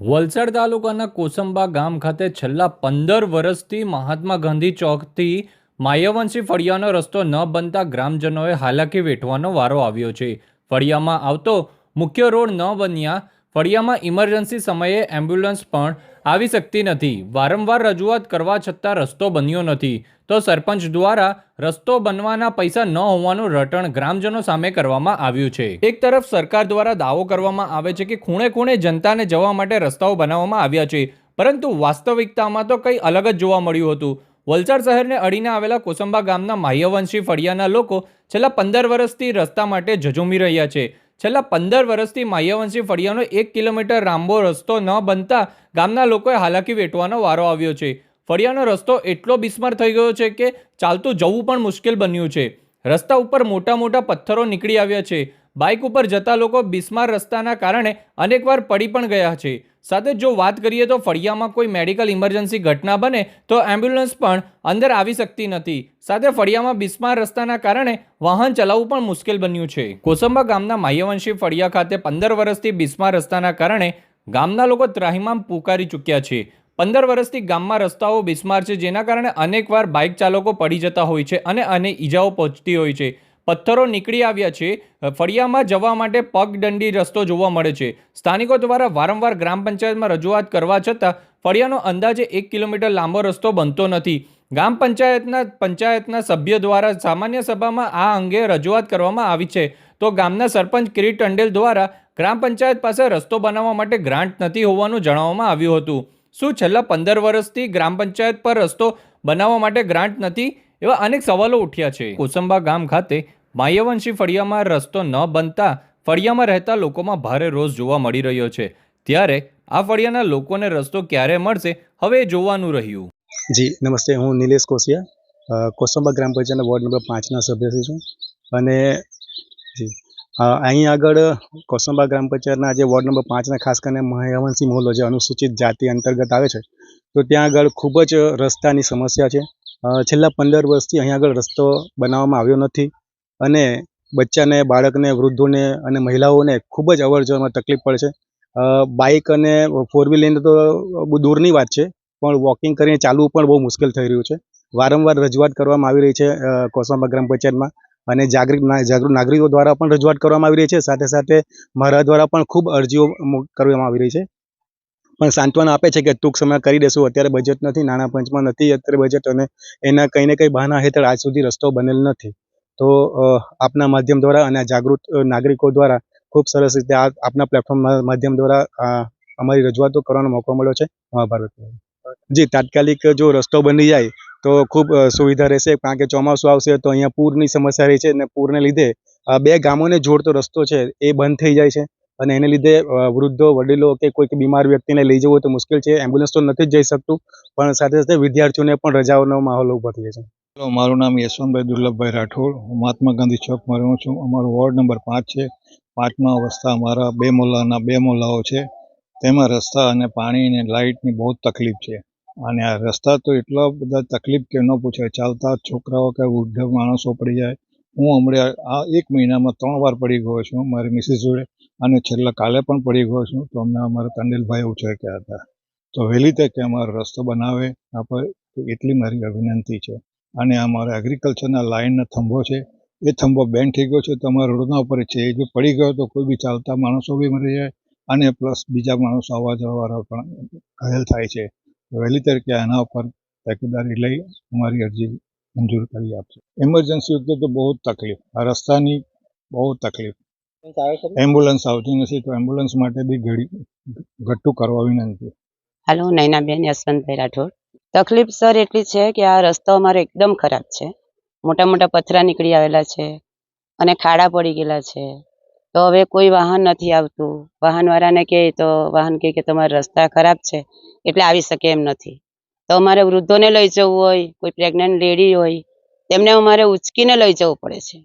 વલસાડ તાલુકાના કોસંબા ગામ ખાતે છેલ્લા પંદર વર્ષથી મહાત્મા ગાંધી ચોકથી માયાવંશી ફળિયાનો રસ્તો ન બનતા ગ્રામજનોએ હાલાકી વેઠવાનો વારો આવ્યો છે. ફળિયામાં આવતો મુખ્ય રોડ ન બન્યા ફળિયામાં ઇમરજન્સી સમયે એમ્બ્યુલન્સ પણ આવી શકતી નથી. વારંવાર રજૂઆત કરવા છતાં રસ્તો બન્યો નથી. તો સરપંચ દ્વારા રસ્તો બનવાના પૈસા ન હોવાનું રટણ ગ્રામજનો સામે કરવામાં આવ્યું છે. એક તરફ સરકાર દ્વારા દાવો કરવામાં આવે છે કે ખૂણે ખૂણે જનતાને જવા માટે રસ્તાઓ બનાવવામાં આવ્યા છે, પરંતુ વાસ્તવિકતામાં તો કંઈ અલગ જ જોવા મળ્યું હતું. વલસાડ શહેરને અડીને આવેલા કોસંબા ગામના માહ્યવંશી ફળિયાના લોકો છેલ્લા પંદર વર્ષથી રસ્તા માટે ઝઝૂમી રહ્યા છે. છેલ્લા પંદર વર્ષથી માહ્યવંશી ફળિયાનો એક કિલોમીટર લાંબો રસ્તો ન બનતા ગામના લોકોએ હાલાકી વેઠવાનો વારો આવ્યો છે. ફળિયાનો રસ્તો એટલો બિસ્માર થઈ ગયો છે કે ચાલતું જવું પણ મુશ્કેલ બન્યું છે. રસ્તા ઉપર મોટા મોટા પથ્થરો નીકળી આવ્યા છે. બાઇક ઉપર જતા લોકો બિસ્માર રસ્તાના કારણે અનેકવાર પડી પણ ગયા છે. સાથે જો વાત કરીએ તો ફળિયામાં કોઈ મેડિકલ ઇમરજન્સી ઘટના બને, તો એમ્બ્યુલન્સ પણ અંદર આવી શકતી નથી. સાથે ફળિયામાં બિસ્માર રસ્તાના કારણે વાહન ચલાવવું પણ મુશ્કેલ બન્યું છે. કોસંબા ગામના માહ્યવંશી ફળિયા ખાતે પંદર વર્ષથી બિસ્માર રસ્તાના કારણે ગામના લોકો ત્રાહિમામ પુકારી ચૂક્યા છે. પંદર વર્ષથી ગામમાં રસ્તાઓ બિસ્માર છે, જેના કારણે અનેકવાર બાઇક ચાલકો પડી જતા હોય છે અને અને ઈજાઓ પહોંચતી હોય છે. પથ્થરો નીકળી આવ્યા છે. ફળિયામાં જવા માટે પગદંડી રસ્તો જોવા મળે છે. સ્થાનિકો દ્વારા વારંવાર ગ્રામ પંચાયતમાં રજૂઆત કરવા છતાં ફળિયાનો અંદાજે એક કિલોમીટર લાંબો રસ્તો બનતો નથી. ગ્રામ પંચાયતના પંચાયતના સભ્ય દ્વારા સામાન્ય સભામાં આ અંગે રજૂઆત કરવામાં આવી છે. તો ગામના સરપંચ કિરીટ ટંડેલ દ્વારા ગ્રામ પંચાયત પાસે રસ્તો બનાવવા માટે ગ્રાન્ટ નથી હોવાનું જણાવવામાં આવ્યું હતું. શું છેલ્લા પંદર વર્ષથી ગ્રામ પંચાયત પર રસ્તો બનાવવા માટે ગ્રાન્ટ નથી? એવા અનેક સવાલો ઉઠ્યા છે. કોસંબા ગામ ખાતે માયવંશી ફળિયામાં રસ્તો ન બનતા ફળિયામાં રહેતા લોકોમાં ભારે રોષ જોવા મળી રહ્યો છે. ત્યારે આ ફળિયાના લોકોને રસ્તો ક્યારે મળશે, હવે જોવાનું રહ્યું. જી, નમસ્તે, હું નિલેશ કોશિયા કોસંબા ગ્રામ પંચાયતના વોર્ડ નંબર પાંચના સભ્ય છું. અને જી અહીં આગળ કોસંબા ગ્રામ પંચાયતના જે વોર્ડ નંબર પાંચના ખાસ કરીને મહાયવંશી મહોલ્લો જે અનુસૂચિત જાતિ અંતર્ગત આવે છે, તો ત્યાં આગળ ખૂબ જ રસ્તાની સમસ્યા છે. છેલ્લા પંદર વર્ષથી અહીં આગળ રસ્તો બનાવવામાં આવ્યો નથી અને બચ્ચાને, બાળકને, વૃદ્ધોને અને મહિલાઓને ખૂબ જ અવર તકલીફ પડે છે. બાઇક અને ફોર વ્હીલ લઈને તો દૂરની વાત છે, પણ વોકિંગ કરીને ચાલવું પણ બહુ મુશ્કેલ થઈ રહ્યું છે. વારંવાર રજૂઆત કરવામાં આવી રહી છે કોસંબા ગ્રામ પંચાયતમાં અને જાગૃત જાગૃત નાગરિકો દ્વારા પણ રજૂઆત કરવામાં આવી રહી છે. સાથે સાથે મારા દ્વારા પણ ખૂબ અરજીઓ કરવામાં આવી રહી છે. પણ સાંત્વના આપે છે કે ટૂંક સમય કરી દેશું. અત્યારે બજેટ નથી, નાણાં પંચમાં નથી, અત્યારે બજેટ અને એના કંઈ ને કંઈ બહાના હેઠળ આજ સુધી રસ્તો બનેલ નથી. તો આપના માધ્યમ દ્વારા અને જાગૃત નાગરિકો દ્વારા ખૂબ સરસ રીતે આ આપના પ્લેટફોર્મ માધ્યમ દ્વારા અમારી રજૂઆતો કરવાનો મોકો મળ્યો છે. મહાભારત જી, તાત્કાલિક જો રસ્તો બની જાય, તો ખૂબ સુવિધા રહેશે. કારણ કે ચોમાસું આવશે તો અહીંયા પૂરની સમસ્યા રહી છે અને પૂરને લીધે બે ગામોને જોડતો રસ્તો છે, એ બંધ થઈ જાય છે. અને એને લીધે વૃદ્ધો, વડીલો કે કોઈક બીમાર વ્યક્તિને લઈ જવું હોય તો મુશ્કેલ છે. એમ્બ્યુલન્સ તો નથી જઈ શકતું, પણ સાથે સાથે વિદ્યાર્થીઓને પણ રજાઓનો માહોલ ઊભો થઈ છે. મારું નામ યશવંતભાઈ દુર્લભભાઈ રાઠોડ. હું મહાત્મા ગાંધી ચોકમાં રહું છું. અમારો વોર્ડ નંબર પાંચ છે. પાંચમા વસ્તા અમારા બે મોલાના બે મોલાઓ છે. તેમાં રસ્તા અને પાણી અને લાઇટની બહુ તકલીફ છે. અને આ રસ્તા તો એટલા બધા તકલીફ કે ન પૂછાય. ચાલતા છોકરાઓ કે વૃદ્ધ માણસો પડી જાય. હું હમણાં આ એક મહિનામાં ત્રણ વાર પડી ગયો છું મારી મિસિસ જોડે અને છેલ્લા કાલે પણ પડી ગયો છું. તો અમને અમારા તંડેલભાઈ ઉછેક્યા હતા. તો વહેલી તકે અમારો રસ્તો બનાવે. આપણે એટલી મારી વિનંતી છે. અને અમારા એગ્રીકલ્ચરના લાઇનનો થંભો છે. એ થંભો બેન થઈ ગયો છે. તો અમારા રોડના ઉપર છે. એ જો પડી ગયો તો કોઈ બી ચાલતા માણસો બી મરી જાય. અને પ્લસ બીજા માણસો આવવા જવાવાળા પણ ઘાયલ થાય છે. વહેલી તરીકે એના ઉપર તકેદારી લઈ અમારી અરજી મંજૂર કરી આપશે ઇમરજન્સી વખતે તો બહુ તકલીફ. આ રસ્તાની બહુ તકલીફ. એમ્બ્યુલન્સ આવતી નથી તો એમ્બ્યુલન્સ માટે બી ઘડી ઘટતું કરવા વિનંતી. હાલો નૈનાબેન યશવંતભાઈ રાઠોડ. તકલીફ સર એટલી છે કે આ રસ્તો અમારો એકદમ ખરાબ છે. મોટા મોટા પથરા નીકળી આવેલા છે અને ખાડા પડી ગયેલા છે. તો હવે કોઈ વાહન નથી આવતું. વાહનવાળાને કહે તો વાહન કહે કે તમારા રસ્તા ખરાબ છે એટલે આવી શકે એમ નથી. તો અમારે વૃદ્ધોને લઈ જવું હોય, કોઈ પ્રેગ્નન્ટ લેડી હોય, તેમને અમારે ઉચકીને લઈ જવું પડે છે.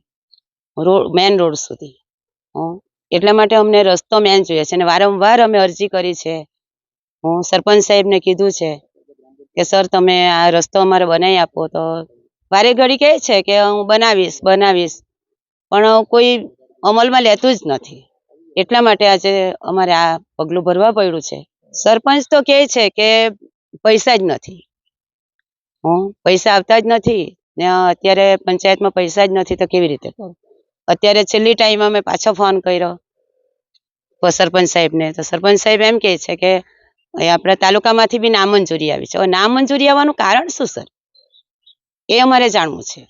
રોડ મેન રોડ સુધી. એટલા માટે અમને રસ્તો મેન જોઈએ છે અને વારંવાર અમે અરજી કરી છે. હું, સરપંચ સાહેબને કીધું છે કે, સર, તમે આ રસ્તો અમારે બનાવી આપો. તો વારે ઘડી કહે છે કે, હું બનાવીશ બનાવીશ. પણ કોઈ અમલમાં લેતું જ નથી. એટલા માટે આજે અમારે આ પગલું ભરવા પડ્યું છે. સરપંચ તો કહે છે કે પૈસા જ નથી. હં? પૈસા આવતા જ નથી ને અત્યારે પંચાયતમાં પૈસા જ નથી તો કેવી રીતે અત્યારે છેલ્લી ટાઈમમાં મેં પાછો ફોન કર્યો. સરપંચ સાહેબને. તો સરપંચ સાહેબ એમ કહે છે કે આપણા તાલુકામાંથી બી નામંજૂરી આવી છે. નામંજૂરી આવવાનું કારણ શું, સર? એ અમારે જાણવું છે.